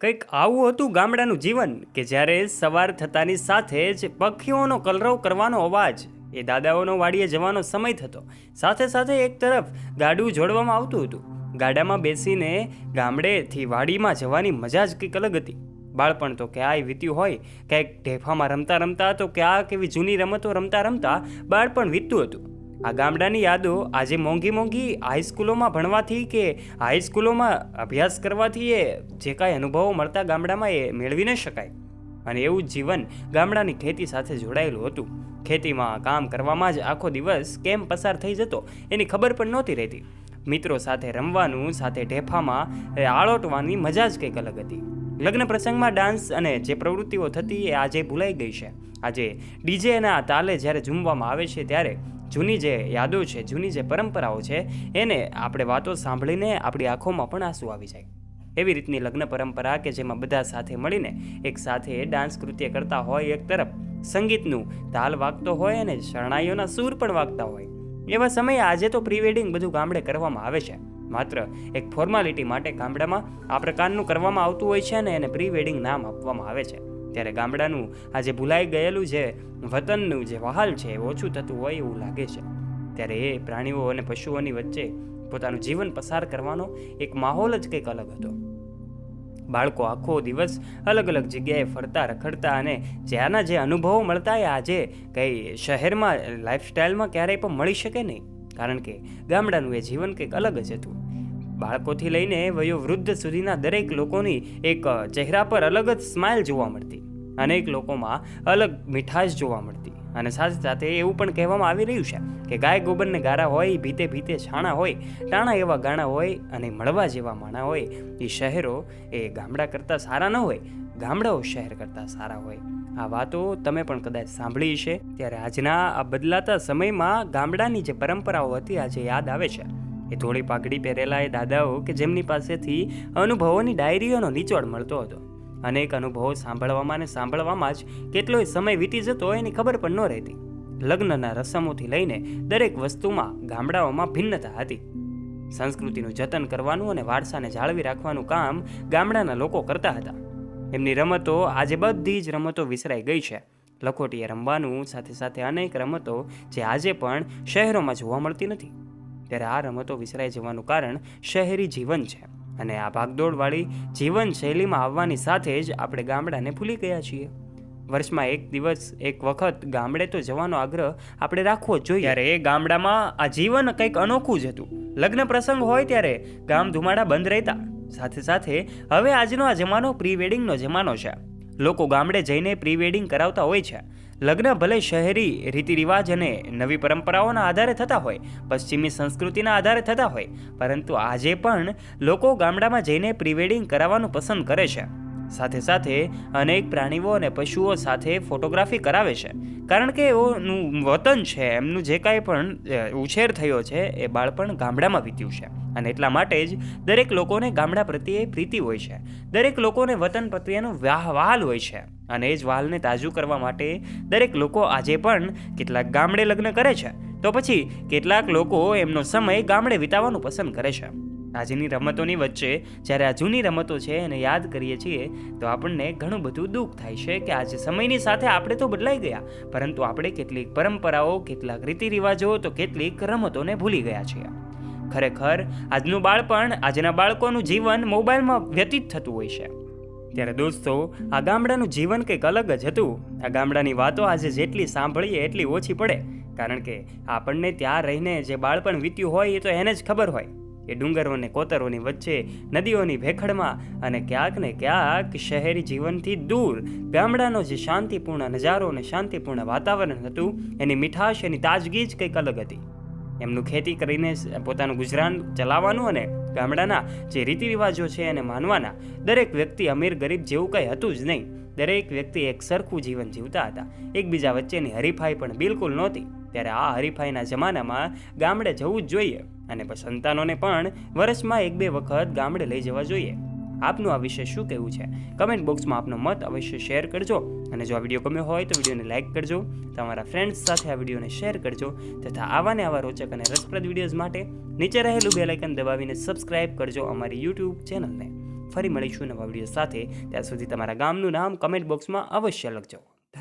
કંઈક આવું હતું ગામડાનું જીવન કે જ્યારે સવાર થતાની સાથે જ પક્ષીઓનો કલરવ કરવાનો અવાજ, એ દાદાઓનો વાડીએ જવાનો સમય થતો. સાથે સાથે એક તરફ ગાડું જોડવામાં આવતું હતું. ગાડામાં બેસીને ગામડેથી વાડીમાં જવાની મજા જ કંઈક અલગ હતી. બાળપણ તો ક્યાંય વીત્યું હોય, ક્યાંક ઢેફામાં રમતા રમતા તો ક્યાં કેવી જૂની રમતો રમતા રમતા બાળપણ વીતતું હતું. આ ગામડાની યાદો આજે મોંઘી મોંઘી હાઈસ્કૂલોમાં ભણવાથી કે હાઈસ્કૂલોમાં અભ્યાસ કરવાથી એ જે કાંઈ અનુભવો મળતા ગામડામાં એ મેળવી ન શકાય. અને એવું જીવન ગામડાની ખેતી સાથે જોડાયેલું હતું. ખેતીમાં કામ કરવામાં જ આખો દિવસ કેમ પસાર થઈ જતો એની ખબર પણ નહોતી રહેતી. મિત્રો સાથે રમવાનું, સાથે ઢેફામાં આળોટવાની મજા જ કંઈક અલગ હતી. લગ્ન પ્રસંગમાં ડાન્સ અને જે પ્રવૃત્તિઓ થતી એ આજે ભૂલાઈ ગઈ છે. આજે ડીજેના તાલે જ્યારે ઝૂમવામાં આવે છે ત્યારે જૂની જે યાદો છે, જૂની જે પરંપરાઓ છે, એને આપણે વાતો સાંભળીને આપણી આંખોમાં પણ આંસુ આવી જાય. એવી રીતની લગ્ન પરંપરા કે જેમાં બધા સાથે મળીને એક સાથે ડાન્સ કૃત્ય કરતા હોય, એક તરફ સંગીતનું તાલ વાગતો હોય અને શરણાઈઓના સૂર પણ વાગતા હોય. એવા સમયે આજે તો પ્રી વેડિંગ બધું ગામડે કરવામાં આવે છે. માત્ર એક ફોર્માલિટી માટે ગામડામાં આ પ્રકારનું કરવામાં આવતું હોય છે અને એને પ્રી વેડિંગ નામ આપવામાં આવે છે. ત્યારે ગામડાનું આજે ભૂલાઈ ગયેલું જે વતનનું જે વહાલ છે, એ ઓછું થતું હોય એવું લાગે છે. ત્યારે એ પ્રાણીઓ અને પશુઓની વચ્ચે પોતાનું જીવન પસાર કરવાનો એક માહોલ જ કંઈક અલગ હતો. બાળકો આખો દિવસ અલગ અલગ જગ્યાએ ફરતા, રખડતા અને જ્યાંના જે અનુભવો મળતા એ આજે કંઈ શહેરમાં લાઈફસ્ટાઈલમાં ક્યારેય પણ મળી શકે નહીં. કારણ કે ગામડાનું એ જીવન કંઈક અલગ જ હતું. બાળકોથી લઈને વયો વૃદ્ધ સુધીના દરેક લોકોની એક ચહેરા પર અલગ જ સ્માઇલ જોવા મળતી. અનેક લોકોમાં અલગ મીઠાશ જોવા મળતી. અને સાથે સાથે એવું પણ કહેવામાં આવી રહ્યું છે કે ગાય ગોબરને ગારા હોય, ભીતે ભીતે છાણા હોય, ટાણા એવા ગાણા હોય અને મળવા જેવા માણા હોય, એ શહેરો એ ગામડા કરતાં સારા ન હોય, ગામડાઓ શહેર કરતાં સારા હોય. આ વાતો તમે પણ કદાચ સાંભળી છે ત્યારે આજના આ બદલાતા સમયમાં ગામડાની જે પરંપરાઓ હતી, આજે યાદ આવે છે. એ થોડી પાઘડી પહેરેલા એ દાદાઓ કે જેમની પાસેથી અનુભવોની ડાયરીઓનો નિચોડ મળતો હતો. અનેક અનુભવો સાંભળવામાં અને સાંભળવામાં જ કેટલોય સમય વીતી જતો એની ખબર પણ ન રહેતી. લગ્નના રસમોથી લઈને દરેક વસ્તુમાં ગામડાઓમાં ભિન્નતા હતી. સંસ્કૃતિનું જતન કરવાનું અને વારસાને જાળવી રાખવાનું કામ ગામડાના લોકો કરતા હતા. એમની રમતો આજે બધી જ રમતો વિસરાઈ ગઈ છે. લખોટીએ રમવાનું સાથે સાથે અનેક રમતો જે આજે પણ શહેરોમાં જોવા મળતી નથી. ત્યારે આ રમતો વિસરાઈ જવાનું કારણ શહેરી જીવન છે. અને આ ભાગદોડવાળી જીવનશૈલીમાં આવવાની સાથે જ આપણે ગામડાને ભૂલી ગયા છીએ. વર્ષમાં એક દિવસ, એક વખત ગામડે તો જવાનો આગ્રહ આપણે રાખવો જ જોઈએ. ત્યારે એ ગામડામાં આ જીવન કંઈક અનોખું જ હતું. લગ્ન પ્રસંગ હોય ત્યારે ગામ ધુમાડા બંધ રહેતા. સાથે સાથે હવે આજનો આ જમાનો પ્રી વેડિંગનો જમાનો છે. લોકો ગામડે જઈને પ્રી વેડિંગ કરાવતા હોય છે. લગ્ન ભલે શહેરી રીતિરિવાજ અને નવી પરંપરાઓના આધારે થતા હોય, પશ્ચિમી સંસ્કૃતિના આધારે થતા હોય, પરંતુ આજે પણ લોકો ગામડામાં જઈને પ્રિવેડિંગ કરાવવાનું પસંદ કરે છે. સાથે સાથે અનેક પ્રાણીઓ અને પશુઓ સાથે ફોટોગ્રાફી કરાવે છે. કારણ કે એઓનું વતન છે, એમનું જે કાંઈ પણ ઉછેર થયો છે, એ બાળપણ ગામડામાં વીત્યું છે. અને એટલા માટે જ દરેક લોકોને ગામડા પ્રત્યે પ્રીતિ હોય છે. દરેક લોકોને વતન પ્રત્યેનો વ્યાહ વહાલ હોય છે. અને એ જ વાલને તાજું કરવા માટે દરેક લોકો આજે પણ કેટલાક ગામડે લગ્ન કરે છે. તો પછી કેટલાક લોકો એમનો સમય ગામડે વિતાવવાનું પસંદ કરે છે. આજની રમતોની વચ્ચે જ્યારે આ જૂની રમતો છે એને યાદ કરીએ છીએ તો આપણને ઘણું બધું દુઃખ થાય છે કે આજે સમયની સાથે આપણે તો બદલાઈ ગયા પરંતુ આપણે કેટલીક પરંપરાઓ કેટલાક રીતિ રિવાજો તો કેટલીક રમતોને ભૂલી ગયા છીએ. ખરેખર આજનું બાળપણ આજના બાળકોનું જીવન મોબાઈલમાં વ્યતીત થતું હોય છે. ત્યારે દોસ્તો આ ગામડાનું જીવન કંઈક અલગ જ હતું. આ ગામડાની વાતો આજે જેટલી સાંભળીએ એટલી ઓછી પડે. કારણ કે આપણને ત્યાં રહીને જે બાળપણ વીત્યું હોય એ તો એને જ ખબર હોય. એ ડુંગરો અને કોતરોની વચ્ચે, નદીઓની ભેખડમાં અને ક્યાંક ને ક્યાંક શહેરી જીવનથી દૂર. ગામડાનો જે શાંતિપૂર્ણ નજારો અને શાંતિપૂર્ણ વાતાવરણ હતું, એની મીઠાશ, એની તાજગી જ કંઈક અલગ હતી. એમનું ખેતી કરીને પોતાનું ગુજરાન ચલાવવાનું અને ગામડાના જે રીતિ રિવાજો છે એને માનવાના. દરેક વ્યક્તિ અમીર, ગરીબ જેવું કંઈ હતું જ નહીં. દરેક વ્યક્તિ એક સરખું જીવન જીવતા હતા. એકબીજા વચ્ચેની હરીફાઈ પણ બિલકુલ નહોતી. ત્યારે આ હરીફાઈના જમાનામાં ગામડે જવું જ જોઈએ. અને સંતાનોને પણ વર્ષમાં એક બે વખત ગામડે લઈ જવા જોઈએ. આપનું આ વિશે શું કહેવું છે? કમેન્ટ બોક્સમાં આપનો મત અવશ્ય શેર કરજો. અને જો આ વીડિયો ગમ્યો હોય તો વિડીયોને લાઇક કરજો. તમારા ફ્રેન્ડ્સ સાથે આ વિડીયોને શેર કરજો તથા આવા ને આવા રોચક અને રસપ્રદ વિડીયોઝ માટે નીચે રહેલું બેલાઇકન દબાવીને સબસ્ક્રાઇબ કરજો અમારી યુટ્યુબ ચેનલને. ફરી મળીશું નવા વીડિયો સાથે. ત્યાં સુધી તમારા ગામનું નામ કમેન્ટ બોક્સમાં અવશ્ય લખજો.